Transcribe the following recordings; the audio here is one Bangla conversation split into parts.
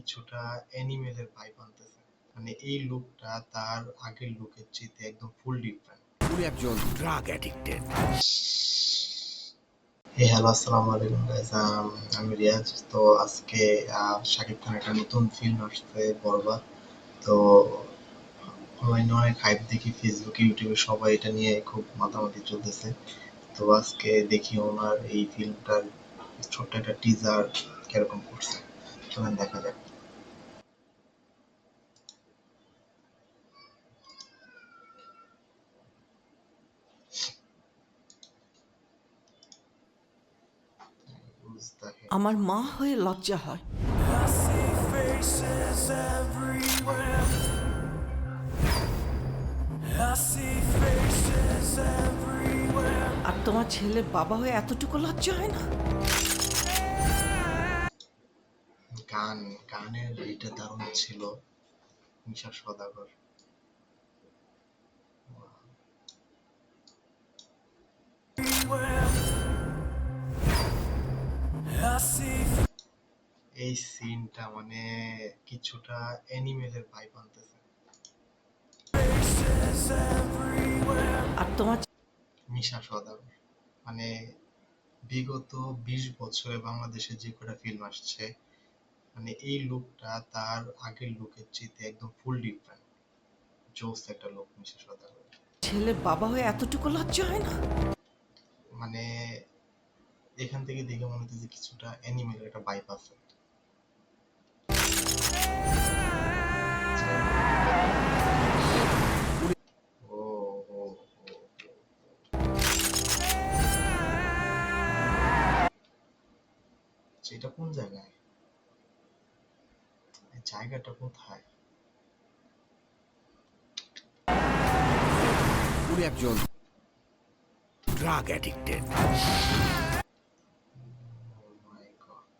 কিছুটা অ্যানিমেলের ভাইব আনতেছে। মানে এই লুকটা তার আগের লুকের চেয়ে একদম ফুল ডিফারেন্ট উনি একজন ড্রাগ অ্যাডিক্টেড হে হ্যালো আসসালামু আলাইকুম গাইস আমি রিয়াজ। তো আজকে শাকিব খান একটা নতুন ফিল্ম আসছে বরবাদ। তো অনলাইনে অনেক হাইপ দেখি ফেসবুকে ইউটিউবে সবাই এটা নিয়ে খুব মাতামাতি চলতেছে। তো আজকে দেখি ওনার এই ফিল্মটার ছোট্ট একটা টিজার কীরকম করছে। চলেন দেখা যাক। আমার মা হয়ে লজ্জা হয়। আর তোমার ছেলে বাবা হয়ে এতটুকু লজ্জা হয় না? গান গানের এটা দারুণ ছিল মিশা সদাগর। এই সিনটা মানে কিছুটা অ্যানিমেলের ভাইব আনতেছে। আর তোমার মিশা সদাগর মানে বিগত বিশ বছরে বাংলাদেশে যে কটা ফিল্ম আসছে মানে এই লুকটা তার আগের লুকের চেয়ে একদম ফুল ডিফারেন্ট জোস একটা লুক মিশা সদাগর ছেলে বাবা হয়ে এতটুকু লজ্জা হয় না? মানে এখান থেকে দেখে মনে হচ্ছে যে কিছুটা অ্যানিমেলের একটা ও। আচ্ছা, এটা কোন জায়গায়? জায়গাটা কোথায়? একজন drug addicted Oh my god.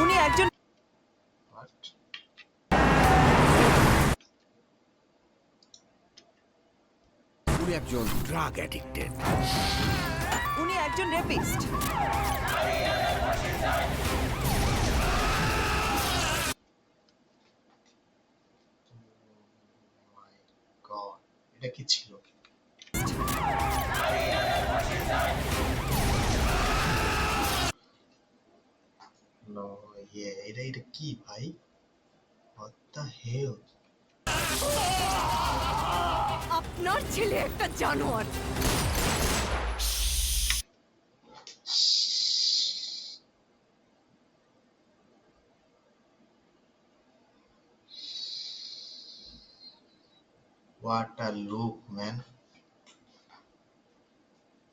উনি একজন What? উনি একজন ড্রাগ অ্যাডিক্টেড উনি একজন রেপিস্ট এটা কি ছিল? এটা এটা কি ভাই? What the hell? আপনার ছেলে একটা জানোয়ার What a look, man.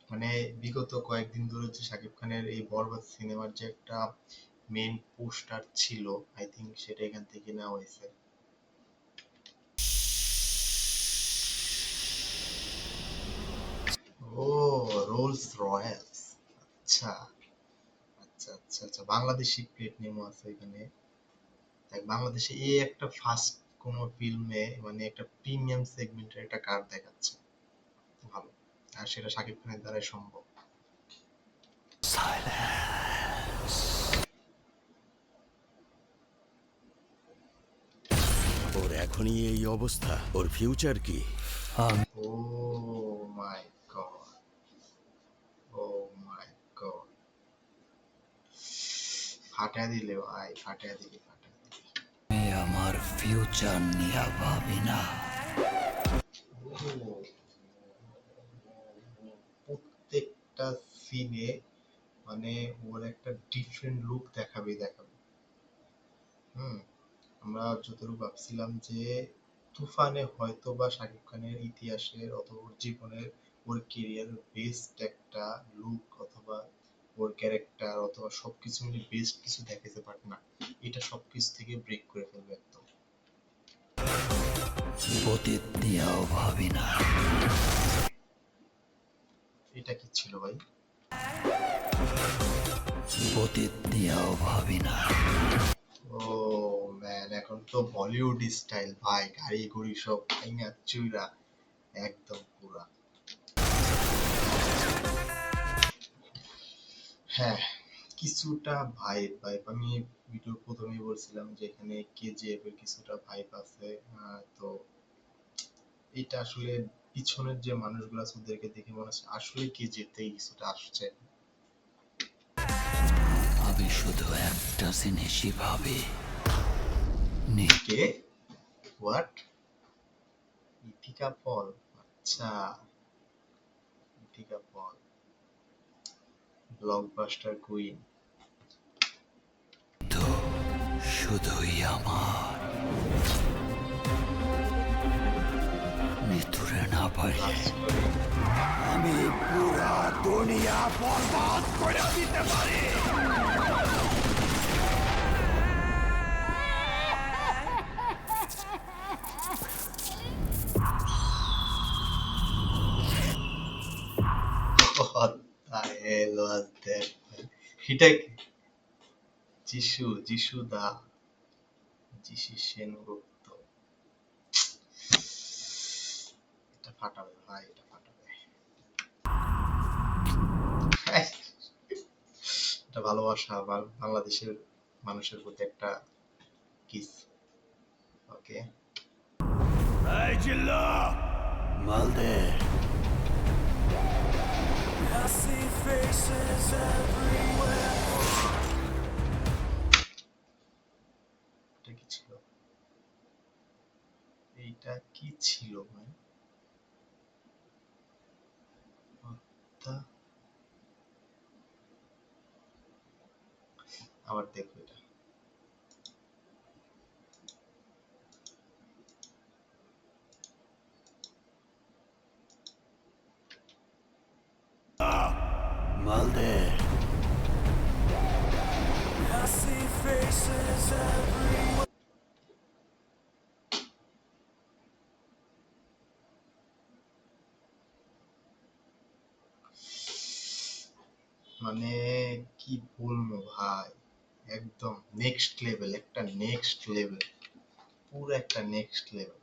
মানে বিগত কয়েকদিন ধরে যে শাকিব খানের এই বরবাদ সিনেমার যে একটা মেইন পোস্টার ছিল আই থিংক সেটা এখান থেকে নেওয়া হয়েছে ও রোলস রয়্যালস আচ্ছা আচ্ছা আচ্ছা আচ্ছা বাংলাদেশি প্লেট নেমও আছে এখানে। বাংলাদেশে এই একটা ফার্স্ট কোন ফিল্মে মানে একটা প্রিমিয়াম সেগমেন্টের একটা কার দেখাচ্ছে। ভালো আর সেটা শাকিব খানের দ্বারাই সম্ভব। ওর এখনই এই অবস্থা। ওর ফিউচার কি? ও মাই গড ও মাই গড ফাটা দিলে ভাই ফাটা দিলি ফাটা দিলি। আমার ফিউচার নিয়ে ভাবি না। প্রত্যেকটা সিনে মানে ওর একটা ডিফারেন্ট লুক দেখাবে দেখাবে। হুম? আমরা যতটুকু ভাবছিলাম যে তুফানে হয়তো বা শাকিব খানের ইতিহাসের অথবা ওর জীবনের ওর কেরিয়ারের বেস্ট একটা লুক অথবা ওর ক্যারেক্টার অথবা সবকিছু মিলে বেস্ট কিছু দেখাতে পারে না। এটা সবকিছু থেকে ব্রেক করে ফেলবে একদম। অতীত নিয়েও ভাবি না। এটা কি ছিল ভাই? অতীত নিয়েও ভাবি না। ও ম্যান এখন তো বলিউড স্টাইল ভাই গাড়ি গুড়ি সব ভাইঙা চুইরা একদম পুরা। হ্যাঁ কিছুটা ভাইব ভাইব আমি ভিডিওর প্রথমেই বলছিলাম যে এখানে কেজিএফ এর কিছুটা ভাইব আছে তো এটা আসলে পিছনের যে মানুষগুলো আছে ওদেরকে দেখে মনে হচ্ছে আসলে কেজিএফ থেকে কিছুটা আসছে। আমি শুধু একটা জিনিসই ভাবি। নি- হোয়াট ইথিকা পল আচ্ছা। ইথিকা পল। Blockbuster queen. তো শুধুই আমার। মৃত্যুরে না পারলে আমি পুরা দুনিয়া বরবাদ করে দিতে পারি। That? এটা যিশু যিশু দা যিশু সেনগুপ্ত এটা ফাটাবে ভাই এটা ফাটাবে। এটা ভালোবাসা বাংলাদেশের মানুষের প্রতি একটা কিস ওকে মালদে। এটা কি ছিল এইটা কি ছিল ভাই? আবার দেখো এটা। মালদে মানে কি বলব ভাই? একদম নেক্সট লেভেল একটা নেক্সট লেভেল পুরো একটা নেক্সট লেভেল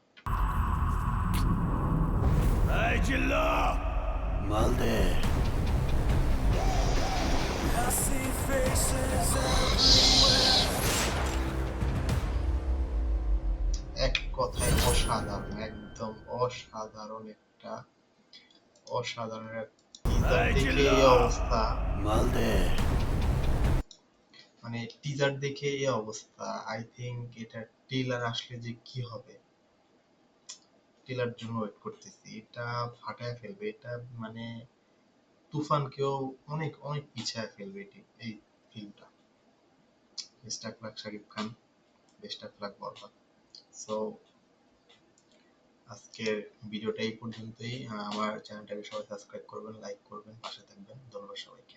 মালদে। এক কথায় অসাধারণ একদম অসাধারণ একটা অসাধারণ এই অবস্থা। মানে টিজার দেখে এই অবস্থা। আই থিংক এটা ট্রেলার আসলে যে কি হবে ট্রেলার জন্য ওয়েট করতেছি। এটা ফাটায় ফেলবে। এটা মানে তুফানকেও অনেক অনেক পিছায় ফেলবে এটি, এই ফিল্মটা। Best of luck Shakib Khan best of luck Borbaad so আজকের ভিডিওটা এই পর্যন্তই। আমার চ্যানেলটাকে সবাই সাবস্ক্রাইব করবেন লাইক করবেন, পাশে থাকবেন। ধন্যবাদ সবাইকে।